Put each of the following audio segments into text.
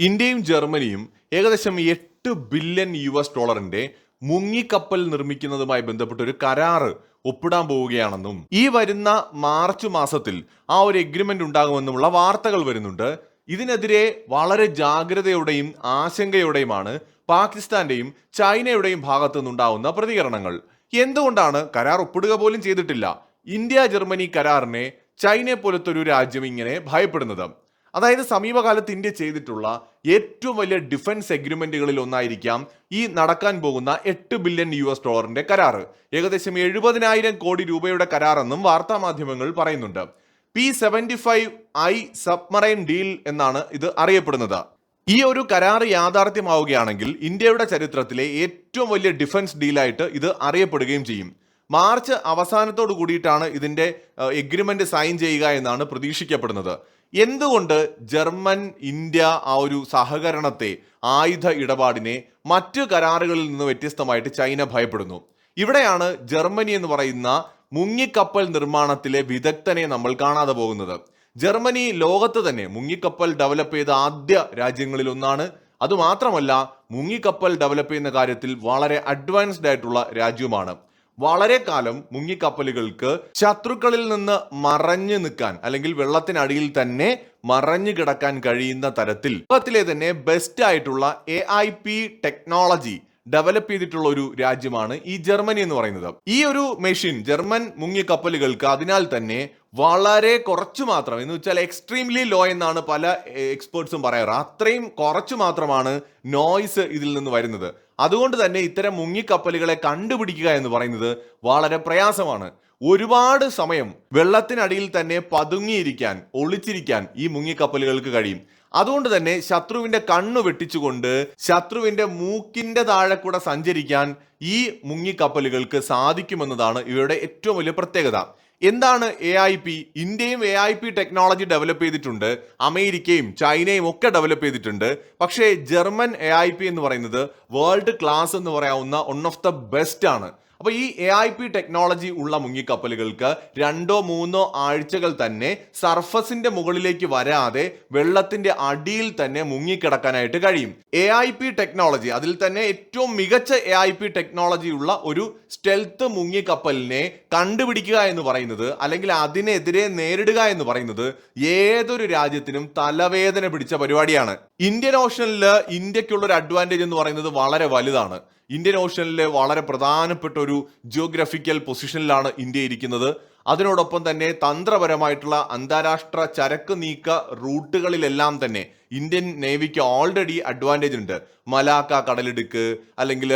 ഇന്ത്യയും ജർമ്മനിയും ഏകദേശം എട്ട് ബില്യൺ യു എസ് ഡോളറിന്റെ മുങ്ങിക്കപ്പൽ നിർമ്മിക്കുന്നതുമായി ബന്ധപ്പെട്ട ഒരു കരാറ് ഒപ്പിടാൻ പോവുകയാണെന്നും ഈ വരുന്ന മാർച്ച് മാസത്തിൽ ആ ഒരു എഗ്രിമെന്റ് ഉണ്ടാകുമെന്നുമുള്ള വാർത്തകൾ വരുന്നുണ്ട്. ഇതിനെതിരെ വളരെ ജാഗ്രതയോടെയും ആശങ്കയോടെയുമാണ് പാകിസ്ഥാന്റെയും ചൈനയുടെയും ഭാഗത്തു നിന്നുണ്ടാവുന്ന പ്രതികരണങ്ങൾ. എന്തുകൊണ്ടാണ് കരാർ ഒപ്പിടുക പോലും ചെയ്തിട്ടില്ല? ഇന്ത്യ ജർമ്മനി കരാറിനെ ചൈനയെ പോലത്തെ ഒരു രാജ്യം ഇങ്ങനെ ഭയപ്പെടുന്നത്? അതായത് സമീപകാലത്ത് ഇന്ത്യ ചെയ്തിട്ടുള്ള ഏറ്റവും വലിയ ഡിഫൻസ് എഗ്രിമെന്റുകളിൽ ഒന്നായിരിക്കാം ഈ നടക്കാൻ പോകുന്ന എട്ട് ബില്യൺ യു എസ് ഡോളറിന്റെ കരാറ്. ഏകദേശം എഴുപതിനായിരം കോടി രൂപയുടെ കരാർ എന്നും വാർത്താ മാധ്യമങ്ങൾ പറയുന്നുണ്ട്. P seventy five I submarine deal എന്നാണ് ഇത് അറിയപ്പെടുന്നത്. ഈ ഒരു കരാർ യാഥാർത്ഥ്യമാവുകയാണെങ്കിൽ ഇന്ത്യയുടെ ചരിത്രത്തിലെ ഏറ്റവും വലിയ ഡിഫൻസ് ഡീലായിട്ട് ഇത് അറിയപ്പെടുകയും ചെയ്യും. മാർച്ച് അവസാനത്തോടു കൂടിയിട്ടാണ് ഇതിന്റെ എഗ്രിമെന്റ് സൈൻ ചെയ്യുക എന്നാണ് പ്രതീക്ഷിക്കപ്പെടുന്നത്. എന്തുകൊണ്ട് ജർമ്മൻ ഇന്ത്യ ആ ഒരു സഹകരണത്തെ ആയുധ ഇടപാടിനെ മറ്റു കരാറുകളിൽ നിന്ന് വ്യത്യസ്തമായിട്ട് ചൈന ഭയപ്പെടുന്നു? ഇവിടെയാണ് ജർമ്മനി എന്ന് പറയുന്ന മുങ്ങിക്കപ്പൽ നിർമ്മാണത്തിലെ വിദഗ്ധനെ നമ്മൾ കാണാതെ പോകുന്നത്. ജർമ്മനി ലോകത്ത് തന്നെ മുങ്ങിക്കപ്പൽ ഡെവലപ്പ് ചെയ്ത ആദ്യ രാജ്യങ്ങളിൽ ഒന്നാണ്. അതുമാത്രമല്ല മുങ്ങിക്കപ്പൽ ഡെവലപ്പ് ചെയ്യുന്ന കാര്യത്തിൽ വളരെ അഡ്വാൻസ്ഡ് ആയിട്ടുള്ള രാജ്യവുമാണ്. വളരെ കാലം മുങ്ങിക്കപ്പലുകൾക്ക് ശത്രുക്കളിൽ നിന്ന് മറഞ്ഞു നിൽക്കാൻ അല്ലെങ്കിൽ വെള്ളത്തിനടിയിൽ തന്നെ മറഞ്ഞു കിടക്കാൻ കഴിയുന്ന തരത്തിൽ ലോകത്തിലെ തന്നെ ബെസ്റ്റ് ആയിട്ടുള്ള A I P technology develop ചെയ്തിട്ടുള്ള ഒരു രാജ്യമാണ് ഈ ജർമ്മനി എന്ന് പറയുന്നത്. ഈ ഒരു മെഷീൻ ജർമ്മൻ മുങ്ങിക്കപ്പലുകൾക്ക് അതിനാൽ തന്നെ വളരെ കുറച്ചു മാത്രം എന്ന് വെച്ചാൽ എക്സ്ട്രീംലി ലോ എന്നാണ് പല എക്സ്പേർട്സും പറയാറ്. അത്രയും കുറച്ചു മാത്രമാണ് നോയ്സ് ഇതിൽ നിന്ന് വരുന്നത്. അതുകൊണ്ട് തന്നെ ഇത്തരം മുങ്ങിക്കപ്പലുകളെ കണ്ടുപിടിക്കുക എന്ന് പറയുന്നത് വളരെ പ്രയാസമാണ്. ഒരുപാട് സമയം വെള്ളത്തിനടിയിൽ തന്നെ പതുങ്ങിയിരിക്കാൻ ഒളിച്ചിരിക്കാൻ ഈ മുങ്ങിക്കപ്പലുകൾക്ക് കഴിയും. അതുകൊണ്ട് തന്നെ ശത്രുവിന്റെ കണ്ണു വെട്ടിച്ചുകൊണ്ട് ശത്രുവിന്റെ മൂക്കിന്റെ താഴെ കൂടെ സഞ്ചരിക്കാൻ ഈ മുങ്ങിക്കപ്പലുകൾക്ക് സാധിക്കുമെന്നതാണ് ഇവയുടെ ഏറ്റവും വലിയ പ്രത്യേകത. എന്താണ് എ ഐ പി ഇന്ത്യയും A I P technology develop ചെയ്തിട്ടുണ്ട്. അമേരിക്കയും ചൈനയും ഒക്കെ ഡെവലപ്പ് ചെയ്തിട്ടുണ്ട്. പക്ഷേ ജർമ്മൻ എ ഐ പി എന്ന് പറയുന്നത് വേൾഡ് ക്ലാസ് എന്ന് പറയാവുന്ന വൺ ഓഫ് ദ ബെസ്റ്റ് ആണ്. അപ്പൊ ഈ എ ഐ പി ടെക്നോളജി ഉള്ള മുങ്ങിക്കപ്പലുകൾക്ക് രണ്ടോ മൂന്നോ ആഴ്ചകൾ തന്നെ സർഫസിന്റെ മുകളിലേക്ക് വരാതെ വെള്ളത്തിന്റെ അടിയിൽ തന്നെ മുങ്ങിക്കിടക്കാനായിട്ട് കഴിയും. എ ഐ പി ടെക്നോളജി അതിൽ തന്നെ ഏറ്റവും മികച്ച എ ഐ പി ടെക്നോളജി ഉള്ള ഒരു സ്റ്റെൽത്ത് മുങ്ങിക്കപ്പലിനെ കണ്ടുപിടിക്കുക എന്ന് പറയുന്നത് അല്ലെങ്കിൽ അതിനെതിരെ നേരിടുക എന്ന് പറയുന്നത് ഏതൊരു രാജ്യത്തിനും തലവേദന പിടിച്ച പരിപാടിയാണ്. ഇന്ത്യൻ ഓഷനിൽ ഇന്ത്യക്കുള്ള ഒരു അഡ്വാന്റേജ് എന്ന് പറയുന്നത് വളരെ വലുതാണ്. ഇന്ത്യൻ ഓഷനിലെ വളരെ പ്രധാനപ്പെട്ട ഒരു ജിയോഗ്രഫിക്കൽ പൊസിഷനിലാണ് ഇന്ത്യ ഇരിക്കുന്നത്. അതിനോടൊപ്പം തന്നെ തന്ത്രപരമായിട്ടുള്ള അന്താരാഷ്ട്ര ചരക്ക് നീക്ക റൂട്ടുകളിലെല്ലാം തന്നെ ഇന്ത്യൻ നേവിക്ക് ഓൾറെഡി അഡ്വാന്റേജ് ഉണ്ട്. മലാക്ക കടലിടുക്ക് അല്ലെങ്കിൽ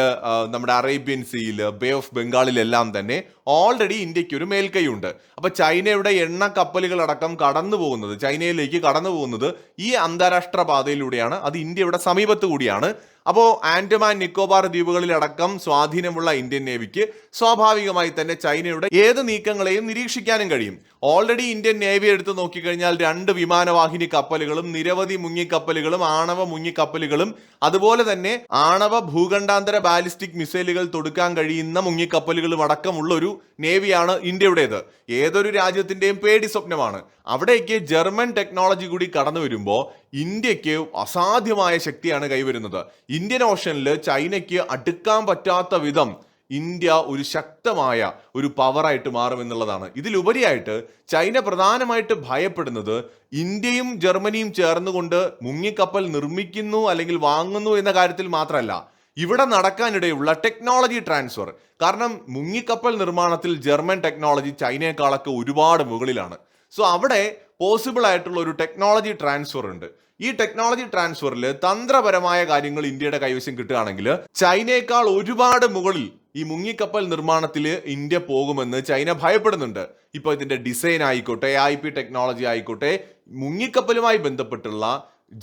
നമ്മുടെ അറേബ്യൻ സീയിൽ ബേ ഓഫ് ബംഗാളിലെല്ലാം തന്നെ ഓൾറെഡി ഇന്ത്യയ്ക്ക് ഒരു മേൽക്കൈയുണ്ട്. അപ്പോൾ ചൈനയുടെ എണ്ണ കപ്പലുകളടക്കം കടന്നു പോകുന്നത് ചൈനയിലേക്ക് കടന്നു പോകുന്നത് ഈ അന്താരാഷ്ട്ര പാതയിലൂടെയാണ്. അത് ഇന്ത്യയുടെ സമീപത്ത് കൂടിയാണ്. അപ്പോൾ ആൻഡമാൻ നിക്കോബാർ ദ്വീപുകളിലടക്കം സ്വാധീനമുള്ള ഇന്ത്യൻ നേവിക്ക് സ്വാഭാവികമായി തന്നെ ചൈനയുടെ ഏത് നീക്കങ്ങളെയും നിരീക്ഷിക്കാനും കഴിയും. ഓൾറെഡി ഇന്ത്യൻ നേവി എടുത്ത് നോക്കിക്കഴിഞ്ഞാൽ രണ്ട് വിമാനവാഹിനി കപ്പലുകളും നിരവധി മുങ്ങിക്കപ്പലുകളും ആണവ മുങ്ങിക്കപ്പലുകളും അതുപോലെ തന്നെ ആണവ ഭൂഖണ്ഡാന്തര ബാലിസ്റ്റിക് മിസൈലുകൾ തൊടുക്കാൻ കഴിയുന്ന മുങ്ങിക്കപ്പലുകളും അടക്കമുള്ള ഒരു നേവിയാണ് ഇന്ത്യയുടേത്. ഏതൊരു രാജ്യത്തിന്റെയും പേടി സ്വപ്നമാണ്. അവിടേക്ക് ജർമ്മൻ ടെക്നോളജി കൂടി കടന്നു വരുമ്പോൾ ഇന്ത്യയ്ക്ക് അസാധ്യമായ ശക്തിയാണ് കൈവരുന്നത്. ഇന്ത്യൻ ഓഷനിൽ ചൈനയ്ക്ക് അടുക്കാൻ പറ്റാത്ത വിധം ഇന്ത്യ ഒരു ശക്തമായ ഒരു പവറായിട്ട് മാറുമെന്നുള്ളതാണ്. ഇതിലുപരിയായിട്ട് ചൈന പ്രധാനമായിട്ട് ഭയപ്പെടുന്നത് ഇന്ത്യയും ജർമ്മനിയും ചേർന്നുകൊണ്ട് മുങ്ങിക്കപ്പൽ നിർമ്മിക്കുന്നു അല്ലെങ്കിൽ വാങ്ങുന്നു എന്ന കാര്യത്തിൽ മാത്രമല്ല ഇവിടെ നടക്കാനിടയുള്ള ടെക്നോളജി ട്രാൻസ്ഫർ. കാരണം മുങ്ങിക്കപ്പൽ നിർമ്മാണത്തിൽ ജർമ്മൻ ടെക്നോളജി ചൈനയെക്കാളൊക്കെ ഒരുപാട് മുകളിലാണ്. സോ അവിടെ പോസിബിൾ ആയിട്ടുള്ള ഒരു ടെക്നോളജി ട്രാൻസ്ഫർ ഉണ്ട്. ഈ ടെക്നോളജി ട്രാൻസ്ഫറിൽ തന്ത്രപരമായ കാര്യങ്ങൾ ഇന്ത്യയുടെ കൈവശം കിട്ടുകയാണെങ്കിൽ ചൈനയേക്കാൾ ഒരുപാട് മുകളിൽ ഈ മുങ്ങിക്കപ്പൽ നിർമ്മാണത്തിൽ ഇന്ത്യ പോകുമെന്ന് ചൈന ഭയപ്പെടുന്നുണ്ട്. ഇപ്പൊ ഇതിന്റെ ഡിസൈൻ ആയിക്കോട്ടെ ഐ പി ടെക്നോളജി ആയിക്കോട്ടെ മുങ്ങിക്കപ്പലുമായി ബന്ധപ്പെട്ടുള്ള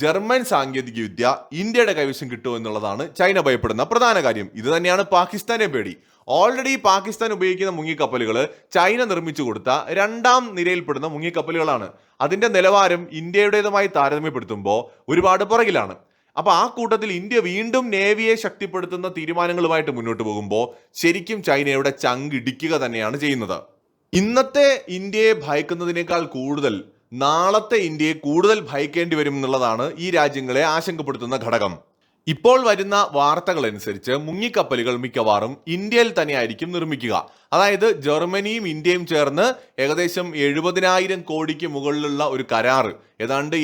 ജർമ്മൻ സാങ്കേതിക വിദ്യ ഇന്ത്യയുടെ കൈവശം കിട്ടുമോ എന്നുള്ളതാണ് ചൈന ഭയപ്പെടുന്ന പ്രധാന കാര്യം. ഇത് തന്നെയാണ് പാകിസ്ഥാനെ പേടി. ഓൾറെഡി പാകിസ്ഥാൻ ഉപയോഗിക്കുന്ന മുങ്ങിക്കപ്പലുകൾ ചൈന നിർമ്മിച്ചു കൊടുത്ത രണ്ടാം നിരയിൽപ്പെടുന്ന മുങ്ങിക്കപ്പലുകളാണ്. അതിന്റെ നിലവാരം ഇന്ത്യയുടേതുമായി താരതമ്യപ്പെടുത്തുമ്പോൾ ഒരുപാട് പുറകിലാണ്. അപ്പൊ ആ കൂട്ടത്തിൽ ഇന്ത്യ വീണ്ടും നേവിയെ ശക്തിപ്പെടുത്തുന്ന തീരുമാനങ്ങളുമായിട്ട് മുന്നോട്ട് പോകുമ്പോൾ ശരിക്കും ചൈനയുടെ ചങ്ക് ഇടിക്കുക തന്നെയാണ് ചെയ്യുന്നത്. ഇന്നത്തെ ഇന്ത്യയെ ഭയക്കുന്നതിനേക്കാൾ കൂടുതൽ നാളത്തെ ഇന്ത്യയെ കൂടുതൽ ഭയക്കേണ്ടി വരും എന്നുള്ളതാണ് ഈ രാജ്യങ്ങളെ ആശങ്കപ്പെടുത്തുന്ന ഘടകം. ഇപ്പോൾ വരുന്ന വാർത്തകൾ അനുസരിച്ച് മുങ്ങിക്കപ്പലുകൾ മിക്കവാറും ഇന്ത്യയിൽ തന്നെയായിരിക്കും നിർമ്മിക്കുക. അതായത് ജർമ്മനിയും ഇന്ത്യയും ചേർന്ന് ഏകദേശം എഴുപതിനായിരം കോടിക്ക് മുകളിലുള്ള ഒരു കരാറ്. ഏതാണ്ട്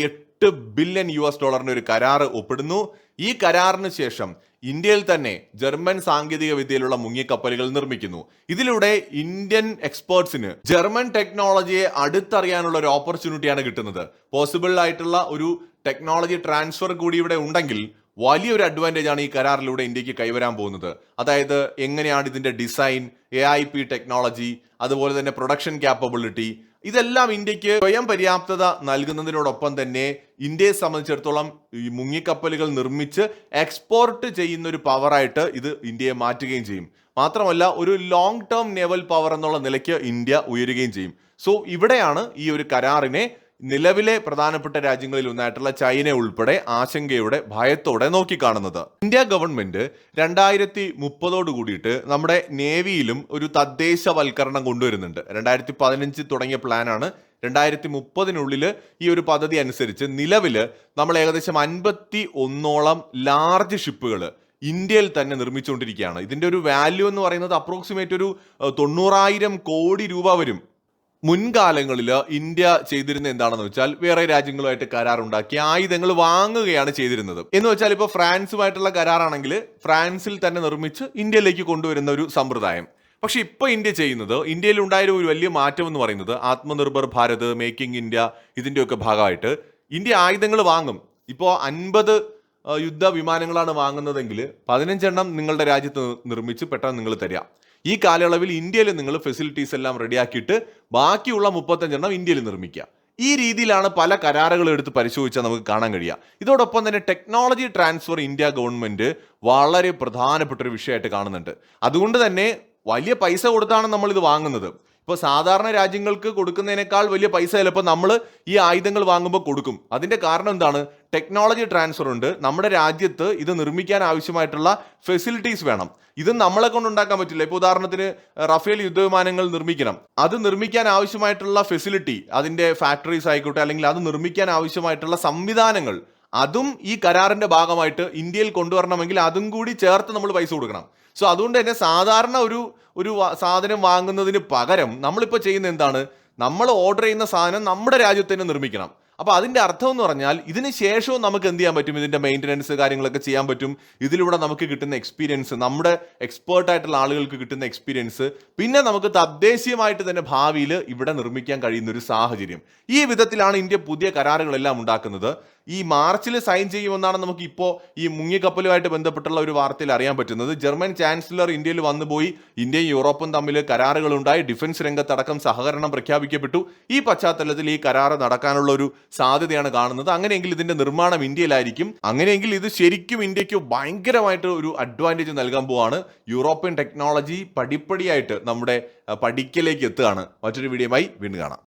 എട്ട് ബില്യൺ യു എസ് ഡോളറിന് ഒരു കരാറ് ഒപ്പിടുന്നു. ഈ കരാറിന് ശേഷം ഇന്ത്യയിൽ തന്നെ ജർമ്മൻ സാങ്കേതിക വിദ്യയിലുള്ള മുങ്ങിക്കപ്പലുകൾ നിർമ്മിക്കുന്നു. ഇതിലൂടെ ഇന്ത്യൻ എക്സ്പേർട്സിന് ജർമ്മൻ ടെക്നോളജിയെ അടുത്തറിയാനുള്ള ഒരു ഓപ്പർച്യൂണിറ്റിയാണ് കിട്ടുന്നത്. പോസിബിൾ ആയിട്ടുള്ള ഒരു ടെക്നോളജി ട്രാൻസ്ഫർ കൂടി ഇവിടെ ഉണ്ടെങ്കിൽ വലിയൊരു അഡ്വാന്റേജ് ആണ് ഈ കരാറിലൂടെ ഇന്ത്യയ്ക്ക് കൈവരാൻ പോകുന്നത്. അതായത് എങ്ങനെയാണ് ഇതിന്റെ design A I P technology അതുപോലെ തന്നെ പ്രൊഡക്ഷൻ ക്യാപ്പബിലിറ്റി ഇതെല്ലാം ഇന്ത്യയ്ക്ക് സ്വയം പര്യാപ്തത നൽകുന്നതിനോടൊപ്പം തന്നെ ഇന്ത്യയെ സംബന്ധിച്ചിടത്തോളം ഈ മുങ്ങിക്കപ്പലുകൾ നിർമ്മിച്ച് എക്സ്പോർട്ട് ചെയ്യുന്ന ഒരു പവറായിട്ട് ഇത് ഇന്ത്യയെ മാറ്റുകയും ചെയ്യും. മാത്രമല്ല ഒരു ലോങ് ടേം നേവൽ പവർ എന്നുള്ള നിലയ്ക്ക് ഇന്ത്യ ഉയരുകയും ചെയ്യും. സോ ഇവിടെയാണ് ഈ ഒരു കരാറിനെ നിലവിലെ പ്രധാനപ്പെട്ട രാജ്യങ്ങളിൽ ഒന്നായിട്ടുള്ള ചൈന ഉൾപ്പെടെ ആശങ്കയോടെ ഭയത്തോടെ നോക്കിക്കാണുന്നത്. ഇന്ത്യ ഗവൺമെന്റ് രണ്ടായിരത്തി മുപ്പതോട് കൂടിയിട്ട് നമ്മുടെ നേവിയിലും ഒരു തദ്ദേശവൽക്കരണം കൊണ്ടുവരുന്നുണ്ട്. രണ്ടായിരത്തി പതിനഞ്ച് തുടങ്ങിയ പ്ലാനാണ് രണ്ടായിരത്തി മുപ്പതിനുള്ളിൽ ഈ ഒരു പദ്ധതി അനുസരിച്ച് നിലവിൽ നമ്മൾ ഏകദേശം അൻപത്തി ഒന്നോളം ലാർജ് ഷിപ്പുകൾ ഇന്ത്യയിൽ തന്നെ നിർമ്മിച്ചുകൊണ്ടിരിക്കുകയാണ്. ഇതിന്റെ ഒരു വാല്യൂ എന്ന് പറയുന്നത് അപ്രോക്സിമേറ്റ് ഒരു തൊണ്ണൂറായിരം കോടി രൂപ വരും. മുൻകാലങ്ങളിൽ ഇന്ത്യ ചെയ്തിരുന്ന എന്താണെന്ന് വെച്ചാൽ വേറെ രാജ്യങ്ങളുമായിട്ട് കരാറുണ്ടാക്കി ആയുധങ്ങൾ വാങ്ങുകയാണ് ചെയ്തിരുന്നത്. എന്ന് വെച്ചാൽ ഇപ്പോൾ ഫ്രാൻസുമായിട്ടുള്ള കരാറാണെങ്കിൽ ഫ്രാൻസിൽ തന്നെ നിർമ്മിച്ച് ഇന്ത്യയിലേക്ക് കൊണ്ടുവരുന്ന ഒരു സമ്പ്രദായം. പക്ഷെ ഇപ്പോൾ ഇന്ത്യ ചെയ്യുന്നത് ഇന്ത്യയിൽ ഉണ്ടായ ഒരു വലിയ മാറ്റം എന്ന് പറയുന്നത് ആത്മനിർഭർ ഭാരത് മേക്കിംഗ് ഇന്ത്യ ഇതിന്റെയൊക്കെ ഭാഗമായിട്ട് ഇന്ത്യ ആയുധങ്ങൾ വാങ്ങും. ഇപ്പോൾ അൻപത് യുദ്ധ വിമാനങ്ങളാണ് വാങ്ങുന്നതെങ്കിൽ പതിനഞ്ചെണ്ണം നിങ്ങളുടെ രാജ്യത്ത് നിർമ്മിച്ച് പെട്ടെന്ന് നിങ്ങൾ തരിക. ഈ കാലയളവിൽ ഇന്ത്യയിൽ നിങ്ങൾ ഫെസിലിറ്റീസ് എല്ലാം റെഡിയാക്കിയിട്ട് ബാക്കിയുള്ള മുപ്പത്തഞ്ചെണ്ണം ഇന്ത്യയിൽ നിർമ്മിക്കുക. ഈ രീതിയിലാണ് പല കരാറുകൾ എടുത്ത് പരിശോധിച്ചാൽ നമുക്ക് കാണാൻ കഴിയുക. ഇതോടൊപ്പം തന്നെ ടെക്നോളജി ട്രാൻസ്ഫർ ഇന്ത്യ ഗവൺമെന്റ് വളരെ പ്രധാനപ്പെട്ട ഒരു വിഷയമായിട്ട് കാണുന്നുണ്ട്. അതുകൊണ്ട് തന്നെ വലിയ പൈസ കൊടുത്താണ് നമ്മൾ ഇത് വാങ്ങുന്നത്. ഇപ്പോൾ സാധാരണ രാജ്യങ്ങൾക്ക് കൊടുക്കുന്നതിനേക്കാൾ വലിയ പൈസ ചിലപ്പോൾ നമ്മൾ ഈ ആയുധങ്ങൾ വാങ്ങുമ്പോൾ കൊടുക്കും. അതിന്റെ കാരണം എന്താണ്? ടെക്നോളജി ട്രാൻസ്ഫർ ഉണ്ട്. നമ്മുടെ രാജ്യത്ത് ഇത് നിർമ്മിക്കാൻ ആവശ്യമായിട്ടുള്ള ഫെസിലിറ്റീസ് വേണം. ഇത് നമ്മളെ കൊണ്ട് ഉണ്ടാക്കാൻ പറ്റില്ല. ഇപ്പോൾ ഉദാഹരണത്തിന് റഫേൽ യുദ്ധവിമാനങ്ങൾ നിർമ്മിക്കണം. അത് നിർമ്മിക്കാൻ ആവശ്യമായിട്ടുള്ള ഫെസിലിറ്റി അതിന്റെ ഫാക്ടറീസ് ആയിക്കോട്ടെ അല്ലെങ്കിൽ അത് നിർമ്മിക്കാൻ ആവശ്യമായിട്ടുള്ള സംവിധാനങ്ങൾ അതും ഈ കരാറിന്റെ ഭാഗമായിട്ട് ഇന്ത്യയിൽ കൊണ്ടുവരണമെങ്കിൽ അതും കൂടി ചേർത്ത് നമ്മൾ പൈസ കൊടുക്കണം. സോ അതുകൊണ്ട് തന്നെ സാധാരണ ഒരു ഒരു സാധനം വാങ്ങുന്നതിന് പകരം നമ്മളിപ്പോൾ ചെയ്യുന്ന എന്താണ്? നമ്മൾ ഓർഡർ ചെയ്യുന്ന സാധനം നമ്മുടെ രാജ്യത്ത് തന്നെ നിർമ്മിക്കണം. അപ്പോൾ അതിന്റെ അർത്ഥം എന്ന് പറഞ്ഞാൽ ഇതിന് ശേഷവും നമുക്ക് എന്ത് ചെയ്യാൻ പറ്റും? ഇതിന്റെ മെയിന്റനൻസ് കാര്യങ്ങളൊക്കെ ചെയ്യാൻ പറ്റും. ഇതിലൂടെ നമുക്ക് കിട്ടുന്ന എക്സ്പീരിയൻസ് നമ്മുടെ എക്സ്പേർട്ട് ആയിട്ടുള്ള ആളുകൾക്ക് കിട്ടുന്ന എക്സ്പീരിയൻസ് പിന്നെ നമുക്ക് തദ്ദേശീയമായിട്ട് തന്നെ ഭാവിയിൽ ഇവിടെ നിർമ്മിക്കാൻ കഴിയുന്ന ഒരു സാഹചര്യം. ഈ വിധത്തിലാണ് ഇന്ത്യ പുതിയ കരാറുകളെല്ലാം ഉണ്ടാക്കുന്നത്. ഈ മാർച്ചിൽ സൈൻ ചെയ്യുമെന്നാണ് നമുക്ക് ഇപ്പോൾ ഈ മുങ്ങിക്കപ്പലുമായിട്ട് ബന്ധപ്പെട്ടുള്ള ഒരു വാർത്തയിൽ അറിയാൻ പറ്റുന്നത്. ജർമ്മൻ ചാൻസലർ ഇന്ത്യയിൽ വന്നുപോയി ഇന്ത്യയും യൂറോപ്പും തമ്മിൽ കരാറുകളുണ്ടായി. ഡിഫൻസ് രംഗത്തടക്കം സഹകരണം പ്രഖ്യാപിക്കപ്പെട്ടു. ഈ പശ്ചാത്തലത്തിൽ ഈ കരാറ് നടക്കാനുള്ള ഒരു സാധ്യതയാണ് കാണുന്നത്. അങ്ങനെയെങ്കിൽ ഇതിന്റെ നിർമ്മാണം ഇന്ത്യയിലായിരിക്കും. അങ്ങനെയെങ്കിൽ ഇത് ശരിക്കും ഇന്ത്യയ്ക്ക് ഭയങ്കരമായിട്ട് ഒരു അഡ്വാന്റേജ് നൽകാൻ പോവാണ്. യൂറോപ്യൻ ടെക്നോളജി പടിപ്പടിയായിട്ട് നമ്മുടെ പഠിക്കലേക്ക് എത്തുകയാണ്. മറ്റൊരു വീഡിയോയുമായി വീണ്ടും കാണാം.